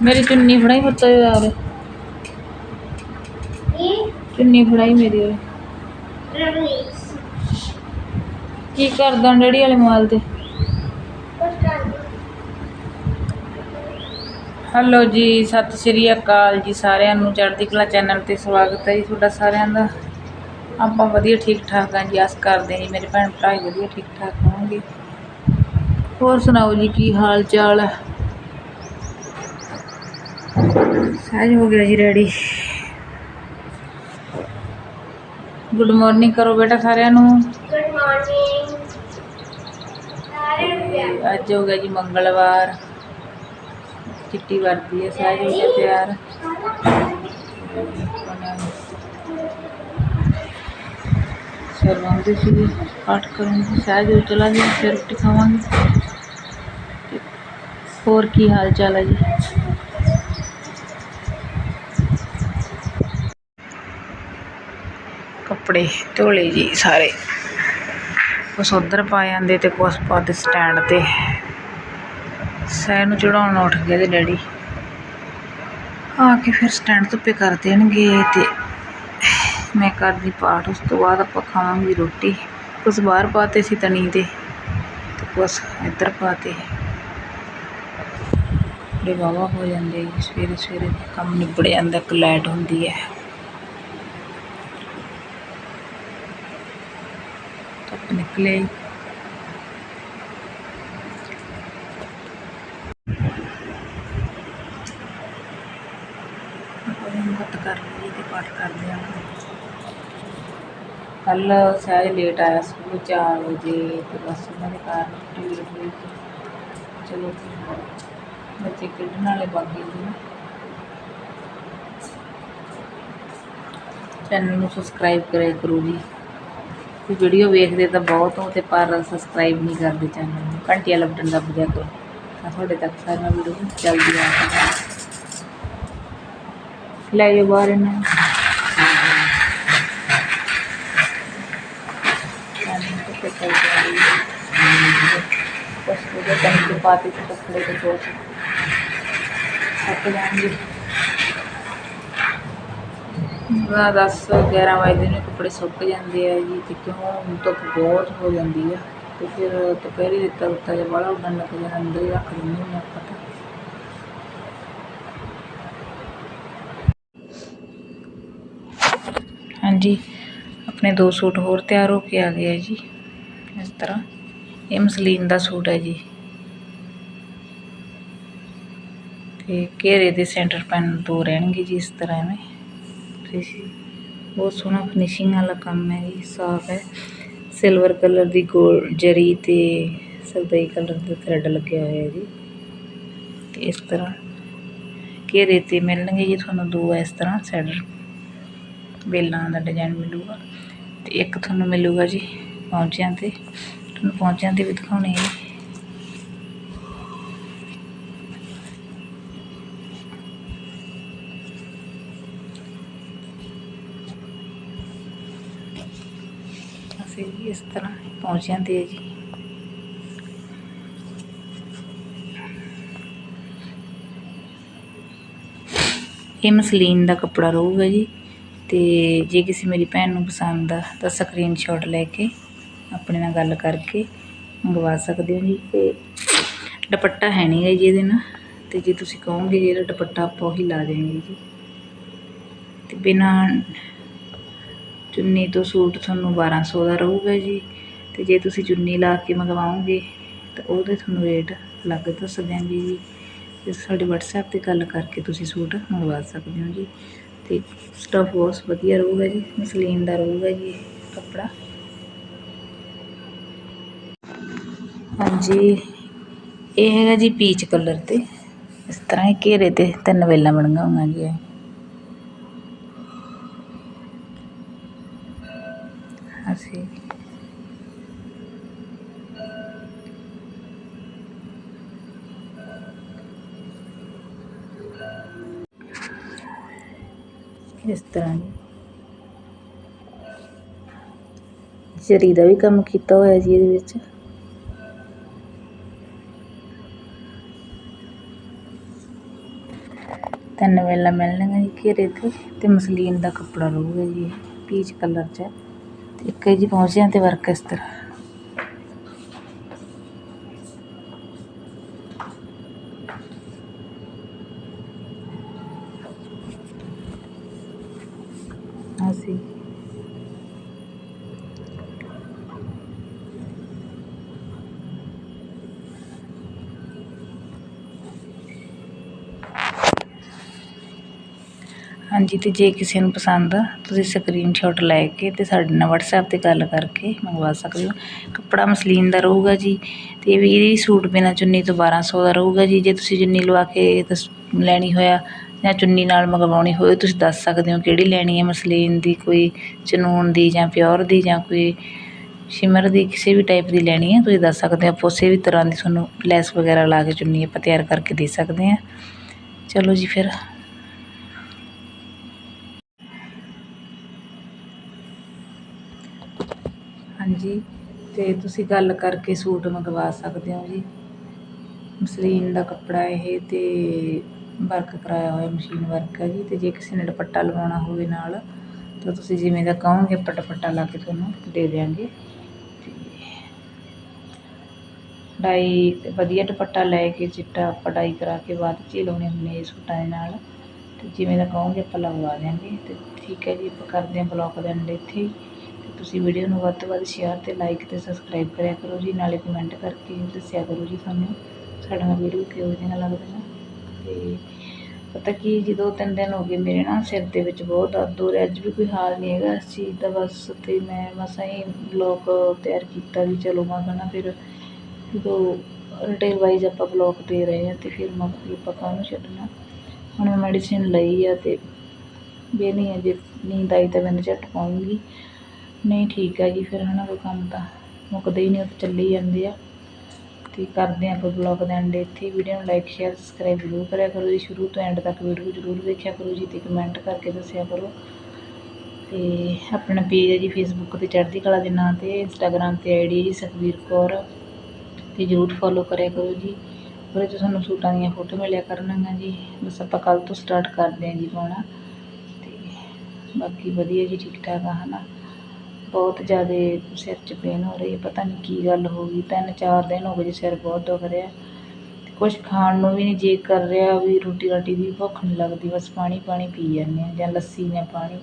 ਮੇਰੀ ਚੁੰਨੀ ਫੜਾਈ ਪੁੱਤ ਯਾਰ ਇਹ ਚੁੰਨੀ ਫੜਾਈ ਮੇਰੀ ਓਏ ਕੀ ਕਰਦਾ ਡੈਡੀ ਵਾਲੇ ਮੋਬਾਈਲ ਤੇ? ਹੈਲੋ ਜੀ, ਸਤਿ ਸ਼੍ਰੀ ਅਕਾਲ ਜੀ ਸਾਰਿਆਂ ਨੂੰ। ਚੜ੍ਹਦੀ ਕਲਾ ਚੈਨਲ ਤੇ ਸਵਾਗਤ ਹੈ ਜੀ ਤੁਹਾਡਾ ਸਾਰਿਆਂ ਦਾ। ਆਪਾਂ ਵਧੀਆ ਠੀਕ ਠਾਕ ਹਾਂ ਜੀ, ਆਸ ਕਰਦੇ ਹਾਂ ਜੀ, ਮੇਰੇ ਭੈਣ ਭਰਾ ਵੀ ਵਧੀਆ ਠੀਕ ਠਾਕ ਹੋਣਗੇ। ਹੋਰ ਸੁਣਾਓ ਜੀ, ਕੀ ਹਾਲ ਚਾਲ ਹੈ? ਸਹਿਜ ਹੋ ਗਿਆ ਜੀ ਰੈਡੀ। ਗੁੱਡ ਮਾਰਨਿੰਗ ਕਰੋ ਬੇਟਾ ਸਾਰਿਆਂ ਨੂੰ। ਗੁੱਡ ਮਾਰਨਿੰਗ ਅੱਜ ਹੋ ਗਿਆ ਜੀ ਮੰਗਲਵਾਰ। ਚਿੱਟੀ ਵਰਦੀ ਹੈ ਸਹਿਜ ਹੋ ਗਿਆ ਤਿਆਰ ਸਰਵਾਂਦੇ ਸੀ ਪਾਠ ਕਰੂੰਗੀ ਸਹਿਜ ਹੋ ਚਲਾ ਗਿਆ ਫਿਰ ਰੋਟੀ ਖਾਵਾਂਗੇ। ਹੋਰ ਕੀ ਹਾਲ ਚਾਲ ਹੈ ਜੀ? ਕੱਪੜੇ, ਧੋਲੇ ਜੀ ਸਾਰੇ। ਕੁਛ ਉੱਧਰ ਪਾ ਜਾਂਦੇ ਤੇ ਕੁਛ ਪਾਤੇ ਸਟੈਂਡ ਤੇ। ਸਹਿ ਨੂੰ ਚੜਾਉਣ ਉੱਠ ਗਏ ਤੇ ਡੈਡੀ। ਆ ਕੇ ਫਿਰ ਸਟੈਂਡ ਧੁੱਪੇ ਕਰ ਦੇਣਗੇ ਤੇ ਮੈਂ ਕਰਦੀ ਪਾਠ, ਉਸ ਤੋਂ ਬਾਅਦ ਆਪਾਂ ਖਾਵਾਂਗੇ ਰੋਟੀ। ਕੁਛ ਬਾਹਰ ਪਾਤੇ ਸੀ ਤਣੀ ਦੇ ਤੇ ਕੁਛ ਇੱਧਰ ਪਾਤੇ ਬੜੇ ਵਾਵਾ ਹੋ ਜਾਂਦੇ ਜੀ ਸਵੇਰੇ ਸਵੇਰੇ ਕੰਮ ਨਿਬੜ ਜਾਂਦਾ, ਇੱਕ ਲਾਈਟ ਹੁੰਦੀ ਹੈ। ਧੁੱਪ ਨਿਕਲੇ। ਆਪਾਂ ਕਰ ਲਈ ਤੇ ਪਾਠ ਕਰਦੇ ਹਾਂ। ਕੱਲ ਸਹਿਜ ਲੇਟ ਆਇਆ ਸਕੂਲ 4 ਵਜੇ ਤੇ ਬਸ ਉਹਨਾਂ ਦੇ ਕਾਰਨ ਛੁੱਟੀ ਲੇਟ ਹੋਈ ਚਲੋ ਬੱਚੇ ਖੇਡਣ ਵਾਲੇ ਬਾਕੀ ਜੀ ਚੈਨਲ ਨੂੰ ਸਬਸਕ੍ਰਾਈਬ ਕਰਿਆ ਕਰੋ ਜੀ। ਤੇ ਵੀਡੀਓ ਵੇਖਦੇ ਤਾਂ ਬਹੁਤ ਹੋ ਤੇ ਪਰ ਸਬਸਕ੍ਰਾਈਬ ਨਹੀਂ ਕਰਦੇ ਚੈਨਲ ਨੂੰ। ਘੰਟੀਆਂ ਲੱਭਣ ਦੱਬ ਦਿਆ ਕਰੋ ਤਾਂ ਤੁਹਾਡੇ ਤੱਕ ਸਾਰੀਆਂ ਵੀਡੀਓ ਜਲਦੀ ਆ ਸਕਣ ਲੈ ਜਾਓ ਬਾਹਰ ਇਹਨਾਂ ਨੂੰ। ਚਾਂਦੀ ਤੇ ਕੱਪੜੇ ਵਾਲੀ ਬਸ ਉਹਦੇ ਕੰਨ ਪਾਤੇ ਤੇ ਕੱਪੜੇ ਦਸ 11 ਵਜੇ ਨੂੰ ਕੱਪੜੇ ਸੁੱਕ ਜਾਂਦੇ ਆ ਜੀ ਅਤੇ ਕਿਉਂ? ਧੁੱਪ ਬਹੁਤ ਹੋ ਜਾਂਦੀ ਆ ਅਤੇ ਫਿਰ ਦੁਪਹਿਰੇ ਦਿੱਤਾ ਉੱਤਾ ਜਿਹਾ ਬਾਹਲਾ ਉੱਡਣ ਲੱਗ ਜਾਂਦਾ ਅੰਦਰ ਹੀ ਰੱਖ ਦਿੰਦੇ ਹਾਂ ਆਪਾਂ ਤਾਂ। ਹਾਂਜੀ, ਆਪਣੇ ਦੋ ਸੂਟ ਹੋਰ ਤਿਆਰ ਹੋ ਕੇ ਆ ਗਏ ਆ ਜੀ, ਇਸ ਤਰ੍ਹਾਂ। ਇਹ ਮਸਲੀਨ ਦਾ ਸੂਟ ਹੈ ਜੀ। ਤੇ ਘੇਰੇ ਦੇ ਸੈਂਟਰ ਪੈਨ ਦੋ ਰਹਿਣਗੇ ਜੀ ਇਸ ਤਰ੍ਹਾਂ ਐਵੇਂ। ਤੇ ਬਹੁਤ ਸੋਹਣਾ ਫਿਨਿਸ਼ਿੰਗ ਵਾਲਾ ਕੰਮ ਹੈ ਜੀ, ਸਾਫ਼ ਹੈ। ਸਿਲਵਰ ਕਲਰ ਦੀ ਗੋਲ ਜਰੀ ਤੇ ਸਰਦਈ ਕਲਰ ਦਾ ਥਰੈਡ ਲੱਗਿਆ ਹੋਇਆ ਜੀ। ਤੇ ਇਸ ਤਰ੍ਹਾਂ ਘੇਰੇ ਤੇ ਮਿਲਣਗੇ ਜੀ ਤੁਹਾਨੂੰ ਦੋ ਇਸ ਤਰ੍ਹਾਂ ਸੈਂਟਰ ਬੇਲਾਂ ਦਾ ਡਿਜ਼ਾਈਨ ਮਿਲੂਗਾ। ਤੇ ਇੱਕ ਤੁਹਾਨੂੰ ਮਿਲੂਗਾ ਜੀ ਪੌਂਚਿਆਂ ਤੇ। ਤੁਹਾਨੂੰ ਪੌਂਚਿਆਂ ਤੇ ਵੀ ਦਿਖਾਉਣੇ ਹੈ ਅਸੀਂ ਇਸ ਤਰ੍ਹਾਂ ਪਹੁੰਚ ਤੇ ਹੈ ਜੀ। ਇਹ ਮਸਲੀਨ ਦਾ ਕੱਪੜਾ ਰਹੂਗਾ ਜੀ ਤੇ ਜੇ ਕਿਸੇ ਮੇਰੀ ਭੈਣ ਨੂੰ ਪਸੰਦ ਆ ਤਾਂ ਸਕਰੀਨਸ਼ਾਟ ਲੈ ਕੇ ਆਪਣੇ ਨਾਲ ਗੱਲ ਕਰਕੇ ਮੰਗਵਾ ਸਕਦੇ ਹੋ ਜੀ ਤੇ ਦੁਪੱਟਾ ਹੈ ਨਹੀਂ ਗਾ ਜੀ ਇਹਦੇ ਨਾਲ ਤੇ ਜੇ ਤੁਸੀਂ ਕਹੋਗੇ ਜਿਹੜਾ ਦੁਪੱਟਾ ਆਪਾਂ ਉਹੀ ਲਾ ਦੇਵਾਂਗੇ ਜੀ। ਤੇ ਬਿਨਾਂ ਚੁੰਨੀ ਤੋਂ ਸੂਟ ਤੁਹਾਨੂੰ 1200 ਦਾ ਰਹੂਗਾ ਜੀ। ਤੇ ਜੇ ਤੁਸੀਂ ਚੁੰਨੀ ਲਾ ਕੇ ਮੰਗਵਾਓਗੇ, ਤਾਂ ਉਹਦੇ ਤੁਹਾਨੂੰ ਰੇਟ ਅਲੱਗ ਦੱਸ ਦਿਆਂਗੇ ਜੀ। ਤੇ ਸਾਡੇ WhatsApp ਤੇ ਗੱਲ ਕਰਕੇ ਤੁਸੀਂ ਸੂਟ ਮੰਗਵਾ ਸਕਦੇ ਹੋ ਜੀ। ਤੇ ਸਟਫ ਬਹੁਤ ਵਧੀਆ ਰਹੂਗਾ ਜੀ, ਮਸਲੀਨ ਦਾ ਰਹੂਗਾ ਜੀ ਕੱਪੜਾ। ਹਾਂਜੀ, ਇਹ ਹੈਗਾ ਜੀ ਪੀਚ ਕਲਰ ਤੇ। ਇਸ ਤਰ੍ਹਾਂ ਹੀ ਘੇਰੇ ਤੇ ਤਿੰਨ ਵੇਲਾਂ ਬਣੀਆਂ ਹੋਈਆਂ ਜੀ ਇਸ ਤਰ੍ਹਾਂ ਜੀ ਜਰੀ ਦਾ ਵੀ ਕੰਮ ਕੀਤਾ ਹੋਇਆ ਜੀ ਇਹਦੇ ਵਿੱਚ। ਤਿੰਨ ਵੇਲਾ ਮਿਲਣਗੀਆਂ ਜੀ ਘੇਰੇ ਤੇ ਤੇ ਮਸਲੀਨ ਦਾ ਕੱਪੜਾ ਰਹੂਗਾ ਜੀ ਪੀਚ ਕਲਰ 'ਚ। ਇੱਕ ਜੀ ਪਹੁੰਚਿਆਂ ਤੇ ਵਰਕ ਇਸ ਤਰ੍ਹਾਂ ਅਸੀਂ ਹਾਂਜੀ ਅਤੇ ਜੇ ਕਿਸੇ ਨੂੰ ਪਸੰਦ ਤੁਸੀਂ ਸਕਰੀਨਸ਼ੋਟ ਲੈ ਕੇ ਅਤੇ ਸਾਡੇ ਨਾਲ ਵਟਸਐਪ ਤੇ ਗੱਲ ਕਰਕੇ ਮੰਗਵਾ ਸਕਦੇ ਹੋ। ਕੱਪੜਾ ਮਸਲੀਨ ਦਾ ਰਹੇਗਾ ਜੀ, ਤੇ ਵੀ ਇਹ ਸੂਟ ਬਿਨਾ ਚੁੰਨੀ ਤੋਂ 1200 ਦਾ ਰਹੇਗਾ ਜੀ। ਜੇ ਤੁਸੀਂ ਚੁੰਨੀ ਲਵਾ ਕੇ ਦਸ, ਲੈਣੀ ਹੋਇਆ ਜਾਂ ਚੁੰਨੀ ਨਾਲ ਮੰਗਵਾਉਣੀ ਹੋਵੇ, ਤੁਸੀਂ ਦੱਸ ਸਕਦੇ ਹੋ ਕਿਹੜੀ ਲੈਣੀ ਹੈ, ਮਸਲੀਨ ਦੀ ਕੋਈ, ਚਨੂਨ ਦੀ ਜਾਂ ਪਿਓਰ ਦੀ ਜਾਂ ਕੋਈ ਸ਼ਿਮਰ ਦੀ, ਕਿਸੇ ਵੀ ਟਾਈਪ ਦੀ ਲੈਣੀ ਹੈ, ਤੁਸੀਂ ਦੱਸ ਸਕਦੇ ਹੋ। ਆਪਾਂ ਉਸੇ ਵੀ ਤਰ੍ਹਾਂ ਦੀ ਤੁਹਾਨੂੰ ਲੈਸ ਵਗੈਰਾ ਲਾ ਕੇ ਚੁੰਨੀ ਆਪਾਂ ਤਿਆਰ ਕਰਕੇ ਦੇ ਸਕਦੇ ਹਾਂ। ਚਲੋ ਜੀ ਫਿਰ। ਹਾਂਜੀ ਅਤੇ ਤੁਸੀਂ ਗੱਲ ਕਰਕੇ ਸੂਟ ਮੰਗਵਾ ਸਕਦੇ ਹੋ ਜੀ। ਮਸਲੀਨ ਦਾ ਕੱਪੜਾ ਇਹ ਅਤੇ ਵਰਕ ਕਰਾਇਆ ਹੋਇਆ ਮਸ਼ੀਨ ਵਰਕ ਹੈ ਜੀ ਅਤੇ ਜੇ ਕਿਸੇ ਨੇ ਦੁਪੱਟਾ ਲਵਾਉਣਾ ਹੋਵੇ ਨਾਲ, ਤਾਂ ਤੁਸੀਂ ਜਿਵੇਂ ਦਾ ਕਹੋਗੇ ਆਪਾਂ ਦੁਪੱਟਾ ਲਾ ਕੇ ਤੁਹਾਨੂੰ ਦੇ ਦਿਆਂਗੇ। ਤੇ ਡਾਈ ਵਧੀਆ ਦੁਪੱਟਾ ਲੈ ਕੇ ਚਿੱਟਾ ਆਪਾਂ ਡਾਈ ਕਰਾ ਕੇ ਬਾਅਦ 'ਚ ਹੀ ਲਾਉਣੇ ਹੁੰਦੇ ਇਹ ਸੂਟਾਂ ਦੇ ਨਾਲ। ਤੇ ਜਿਵੇਂ ਦਾ ਕਹੋਗੇ ਆਪਾਂ ਲਗਵਾ ਦਿਆਂਗੇ, ਤੇ ਠੀਕ ਹੈ ਜੀ, ਆਪਾਂ ਕਰਦੇ ਹਾਂ ਬਲੌਕ ਦੇ ਅੰਡੇ ਇੱਥੇ ਤੁਸੀਂ ਵੀਡੀਓ ਨੂੰ ਵੱਧ ਤੋਂ ਵੱਧ ਸ਼ੇਅਰ ਤੇ ਲਾਈਕ ਤੇ ਸਬਸਕ੍ਰਾਈਬ ਕਰਿਆ ਕਰੋ ਜੀ, ਨਾਲੇ ਕਮੈਂਟ ਕਰਕੇ ਦੱਸਿਆ ਕਰੋ ਜੀ ਸਾਨੂੰ ਸਾਡਾ ਵੀਡੀਓ ਕਿਹੋ ਜਿਹੀਆਂ ਲੱਗਦੀਆਂ ਤੇ ਪਤਾ ਕੀ, ਜਦੋਂ ਤਿੰਨ ਦਿਨ ਹੋ ਗਏ ਮੇਰੇ ਨਾ ਸਿਰ ਦੇ ਵਿੱਚ ਬਹੁਤ ਦਰਦ ਹੋ ਰਿਹਾ, ਅੱਜ ਵੀ ਕੋਈ ਹਾਲ ਨਹੀਂ ਹੈਗਾ ਇਸ ਚੀਜ਼ ਦਾ ਬਸ ਤੇ ਮੈਂ ਮਸਾਂ ਹੀ ਬਲੌਗ ਤਿਆਰ ਕੀਤਾ ਵੀ ਚਲੋ ਮੈਂ ਕਹਿਣਾ ਫਿਰ ਜਦੋਂ ਰਿਟੇਲ ਵਾਈਜ਼ ਆਪਾਂ ਬਲੌਗ ਦੇ ਰਹੇ ਹਾਂ ਤੇ ਫਿਰ ਮੈਂ ਵੀ ਆਪਾਂ ਕਾਹਨੂੰ ਛੱਡਣਾ। ਹੁਣ ਮੈਂ ਮੈਡੀਸਿਨ ਲਈ ਆ ਤੇ ਵੀ ਨਹੀਂ ਅਜੇ ਨੀਂਦ ਆਈ ਤਾਂ ਮੈਂ ਝੱਟ ਪਾਉਂਗੀ ਨਹੀਂ ਠੀਕ ਆ ਜੀ, ਫਿਰ ਹਨਾ ਕੋਈ ਕੰਮ ਤਾਂ ਮੁੱਕਦੇ ਹੀ ਨਹੀਂ, ਉਹ ਤਾਂ ਹੀ ਜਾਂਦੇ ਆ। ਤੇ ਕਰਦੇ ਹਾਂ ਆਪਾਂ ਬਲੌਗ ਦਾ ਐਂਡ ਇੱਥੇ ਵੀਡੀਓ ਨੂੰ ਲਾਈਕ ਸ਼ੇਅਰ ਸਬਸਕ੍ਰਾਈਬ ਜ਼ਰੂਰ ਕਰਿਆ ਕਰੋ ਜੀ। ਸ਼ੁਰੂ ਤੋਂ ਐਂਡ ਤੱਕ ਵੀਡੀਓ ਜ਼ਰੂਰ ਦੇਖਿਆ ਕਰੋ ਜੀ ਤੇ ਕਮੈਂਟ ਕਰਕੇ ਦੱਸਿਆ ਕਰੋ। ਤੇ ਆਪਣਾ ਪੇਜ ਹੈ ਜੀ ਫੇਸਬੁੱਕ ਤੇ ਚੜ੍ਹਦੀ ਕਲਾ ਦੇ ਨਾਂ ਤੇ ਇੰਸਟਾਗ੍ਰਾਮ ਤੇ ਆਈਡੀ ਹੈ ਜੀ ਸੁਖਬੀਰ ਕੌਰ। ਤੇ ਜ਼ਰੂਰ ਫੋਲੋ ਕਰਿਆ ਕਰੋ ਜੀ। ਉਹਦੇ 'ਚ ਤੁਹਾਨੂੰ ਸੂਟਾਂ ਦੀਆਂ ਫੋਟੋ ਮਿਲਿਆ ਕਰਨਗੀਆਂ ਜੀ। ਬਸ ਆਪਾਂ ਕੱਲ੍ਹ ਤੋਂ ਸਟਾਰਟ ਕਰਦੇ ਹਾਂ ਜੀ ਪਾਉਣਾ। ਤੇ ਬਾਕੀ ਵਧੀਆ ਜੀ ਠੀਕ ਠਾਕ ਆ, ਹਨਾ। ਬਹੁਤ ਜ਼ਿਆਦਾ ਸਿਰ 'ਚ ਪੇਨ ਹੋ ਰਹੀ ਹੈ, ਪਤਾ ਨਹੀਂ ਕੀ ਗੱਲ ਹੋ ਗਈ, ਤਿੰਨ ਚਾਰ ਦਿਨ ਹੋ ਗਏ ਜੀ ਸਿਰ ਬਹੁਤ ਦੁਖ ਰਿਹਾ। ਤੇ ਕੁਝ ਖਾਣ ਨੂੰ ਵੀ ਨਹੀਂ ਜੇ ਕਰ ਰਿਹਾ, ਵੀ ਰੋਟੀ ਰਾਟੀ ਦੀ ਭੁੱਖ ਨਹੀਂ ਲੱਗਦੀ, ਬਸ ਪਾਣੀ ਪਾਣੀ ਪੀ ਜਾਂਦੇ ਹਾਂ ਜਾਂ ਲੱਸੀ ਜਾਂ ਪਾਣੀ।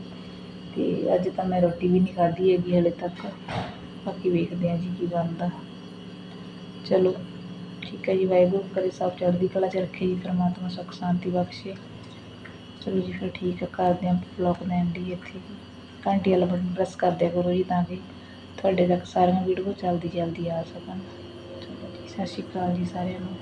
ਅਤੇ ਅੱਜ ਤਾਂ ਮੈਂ ਰੋਟੀ ਵੀ ਨਹੀਂ ਖਾਧੀ ਹੈਗੀ ਹਲੇ ਤੱਕ। ਬਾਕੀ ਵੇਖਦੇ ਹਾਂ ਜੀ ਕੀ ਬਣਦਾ। ਚਲੋ, ਠੀਕ ਹੈ ਜੀ, ਵਾਹਿਗੁਰੂ ਕਰੇ ਸਭ ਚੜ੍ਹਦੀ ਕਲਾ 'ਚ ਰੱਖੇ ਜੀ, ਪਰਮਾਤਮਾ ਸੁੱਖ, ਸ਼ਾਂਤੀ ਬਖਸ਼ੇ। ਚਲੋ ਜੀ, ਫਿਰ ਠੀਕ ਹੈ, ਕਰਦੇ ਹਾਂ ਬਲੌਗ ਦਾ ਐਂਡ ਇੱਥੇ। ਘੰਟੀ ਵਾਲਾ ਬਟਨ ਪ੍ਰੈਸ ਕਰ ਕਰੋ ਜੀ ਤਾਂ ਕਿ ਤੁਹਾਡੇ ਤੱਕ ਸਾਰੀਆਂ ਵੀਡੀਓ ਜਲਦੀ ਜਲਦੀ ਆ ਸਕਣ। ਚਲੋ ਜੀ, ਸਤਿ ਸ਼੍ਰੀ ਅਕਾਲ ਜੀ ਸਾਰਿਆਂ ਨੂੰ।